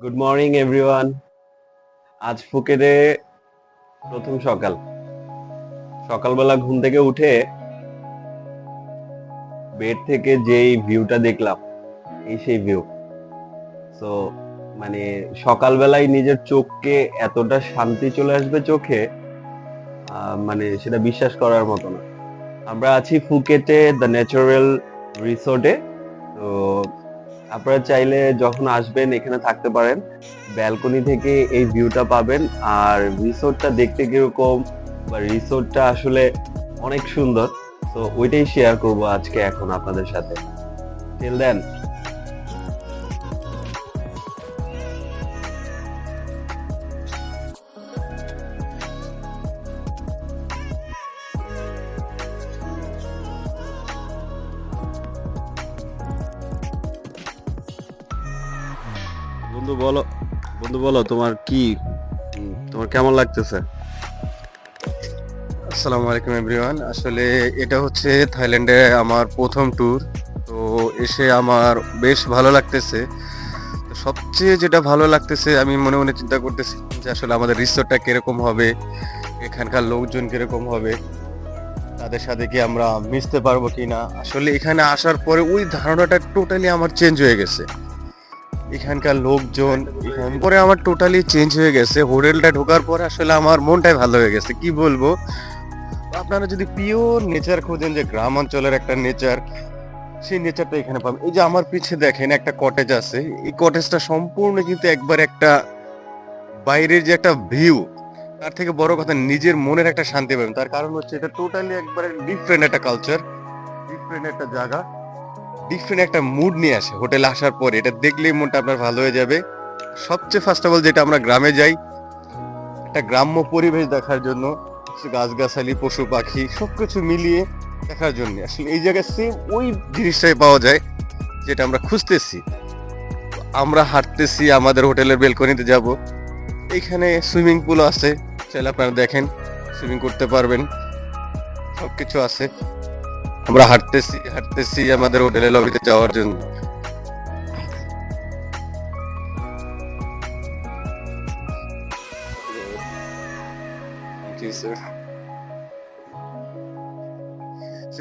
Good morning everyone আজ ফুকেটে প্রথম সকাল। সকালবেলা ঘুম থেকে উঠে বেড থেকে যেই ভিউটা দেখলাম, এই সেই ভিউ সো মানে সকালবেলায় নিজের চোখকে এতটা শান্তি চলে আসবে চোখে মানে সেটা বিশ্বাস করার মতো না। আমরা আছি ফুকেটে দ্য ন্যাচারাল রিসোর্টে তো আপনারা চাইলে যখন আসবেন, এখানে থাকতে পারেন। ব্যালকনি থেকে এই ভিউটা পাবেন। আর রিসোর্টটা দেখতে কীরকম, বা রিসোর্টটা আসলে অনেক সুন্দর। তো ওইটাই শেয়ার করব আজকে এখন আপনাদের সাথে। টিল দেন বন্ধু বলো বন্ধু বলো, তোমার কি, তোমার কেমন লাগতেছে? আসসালামু আলাইকুম এভরিওয়ান। আসলে এটা হচ্ছে থাইল্যান্ডে আমার প্রথম ট্যুর তো এসে আমার বেশ ভালো লাগতেছে। সবচেয়ে যেটা ভালো লাগতেছে, আমি মনে মনে চিন্তা করতেছি যে আসলে আমাদের রিসোর্টটা কীরকম হবে, এখানকার লোকজন কীরকম হবে, তাদের সাথে কি আমরা মিশতে পারব কিনা? আসলে এখানে আসার পরে ওই ধারণাটা টোটালি আমার চেঞ্জ হয়ে গেছে। এখানকার লোকজন এখান পরে আমার টোটালি চেঞ্জ হয়ে গেছে। হোটেলটা ঢোকার পরে আসলে আমার মনটাই ভালো হয়ে গেছে। কি বলব? আপনারা যদি পিওর নেচার খোঁজেন যে গ্রাম অঞ্চলের একটা নেচার সেই নেচারটা এখানে পাবেন। এই যে আমার পিছে দেখেন একটা কটেজ আছে। এই কটেজটা সম্পূর্ণ কিন্তু একবার একটা বাইরের যে একটা ভিউ তার থেকে বড় কথা নিজের মনের একটা শান্তি পাবেন। তার কারণ হচ্ছে এটা টোটালি একবারে ডিফারেন্ট একটা কালচার ডিফারেন্ট একটা জায়গা। ডিফারেন্ট একটা মুড নিয়ে আসে। হোটেলে আসার পরে এটা দেখলেই মনটা আপনার ভালো হয়ে যাবে। সবচেয়ে ফার্স্ট অফ অল যেটা আমরা গ্রামে যাই, একটা গ্রাম্য পরিবেশ দেখার জন্য, গাছগাছালি, পশু পাখি, সবকিছু মিলিয়ে দেখার জন্য। আসলে এই জায়গায় সেম ওই জিনিসটাই পাওয়া যায়, যেটা আমরা খুঁজতেছি। আমরা হাঁটতেছি, আমাদের হোটেলের বেলকনিতে যাব। এইখানে সুইমিং পুল আছে। চাইলে আপনারা দেখেন, সুইমিং করতে পারবেন। সবকিছু আছে। আমরা হাঁটতেছি হাঁটতেছি আমাদের হোটেলের লবিতে যাওয়ার জন্য।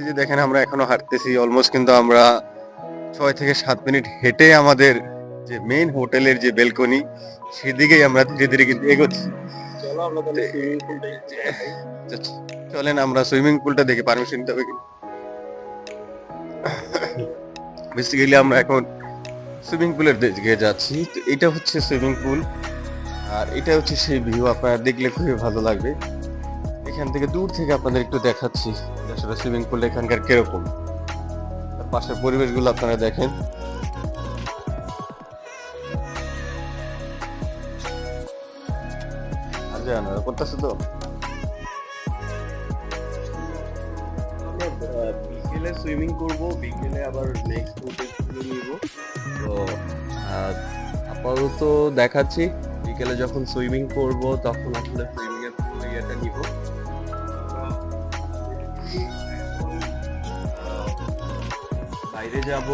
যে দেখেন, আমরা এখনও হাঁটতেছি অলমোস্ট কিন্তু আমরা ছয় থেকে সাত মিনিট হেঁটে আমাদের যে মেইন হোটেলের যে বেলকনি সেদিকেই আমরা ধীরে ধীরে কিন্তু এগোচ্ছি। চলেন, আমরা সুইমিং পুলটা দেখে পারমিশন নিতে বেসিক্যালি আমরা এখন সুইমিং পুলের দিকে যাচ্ছি। তো এটা হচ্ছে সুইমিং পুল আর এটা হচ্ছে সেই ভিউ আপনারা দেখলে খুবই ভালো লাগবে। এখান থেকে দূর থেকে আপনাদের একটু দেখাচ্ছি আসলে সুইমিং পুল এখানকার কীরকম। পাশের পরিবেশগুলো আপনারা দেখেন। আজ করতেছে তো? বিকেলে সুইমিং করব, বিকেলে আবার নেক্সট খুলে নিব। তো আপাতত দেখাচ্ছি, বিকেলে যখন সুইমিং করব, তখন আসলে সুইমিং এর ইয়েটা নিব। বাইরে যাব।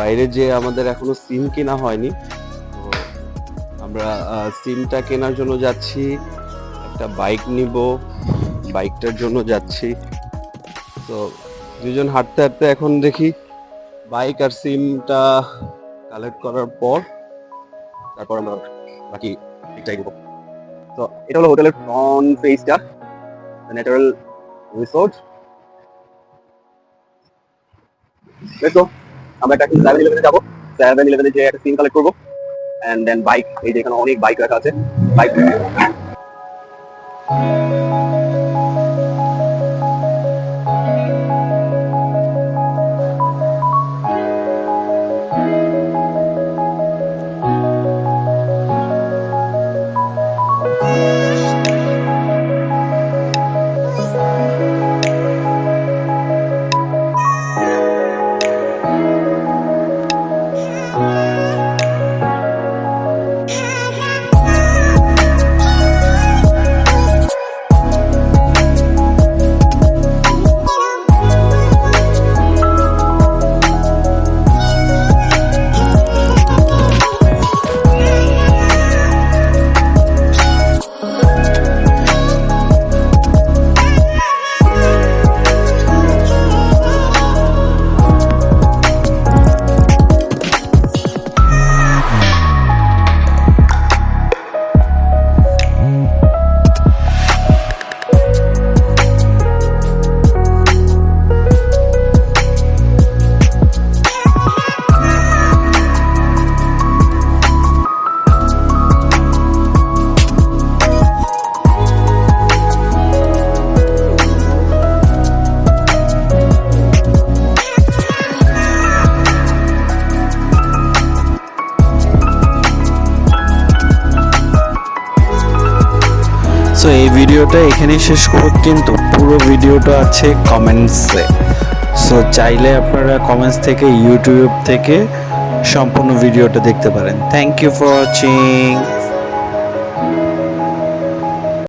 বাইরে যে আমাদের এখনও সিম কেনা হয়নি, তো আমরা সিমটা কেনার জন্য যাচ্ছি, একটা বাইক নিব। বাইকটার জন্য যাচ্ছি। তো দুজন হাঁটতে হাঁটতে এখন দেখি বাইক আর সিমটা কালেক্ট করার পর তারপর আমরা বাকি দিকটা এগোবো। তো এটা হলো হোটেলের ফ্রন্ট ফেসটা ন্যাচারাল রিসোর্ট দেখো আমরা একটা সেভেন ইলেভেনে যাব। সেভেন ইলেভেনে যে একটা সিম কালেক্ট করব। অ্যান্ড দেন বাইক এই যে এখানে অনেক বাইক রাখা আছে। বাইক ভিডিওটা এখানেই শেষ করব, কিন্তু পুরো ভিডিওটা আছে কমেন্টসে সো চাইলে আপনারা কমেন্টস থেকে ইউটিউব থেকে সম্পূর্ণ ভিডিওটা দেখতে পারেন। Thank you for watching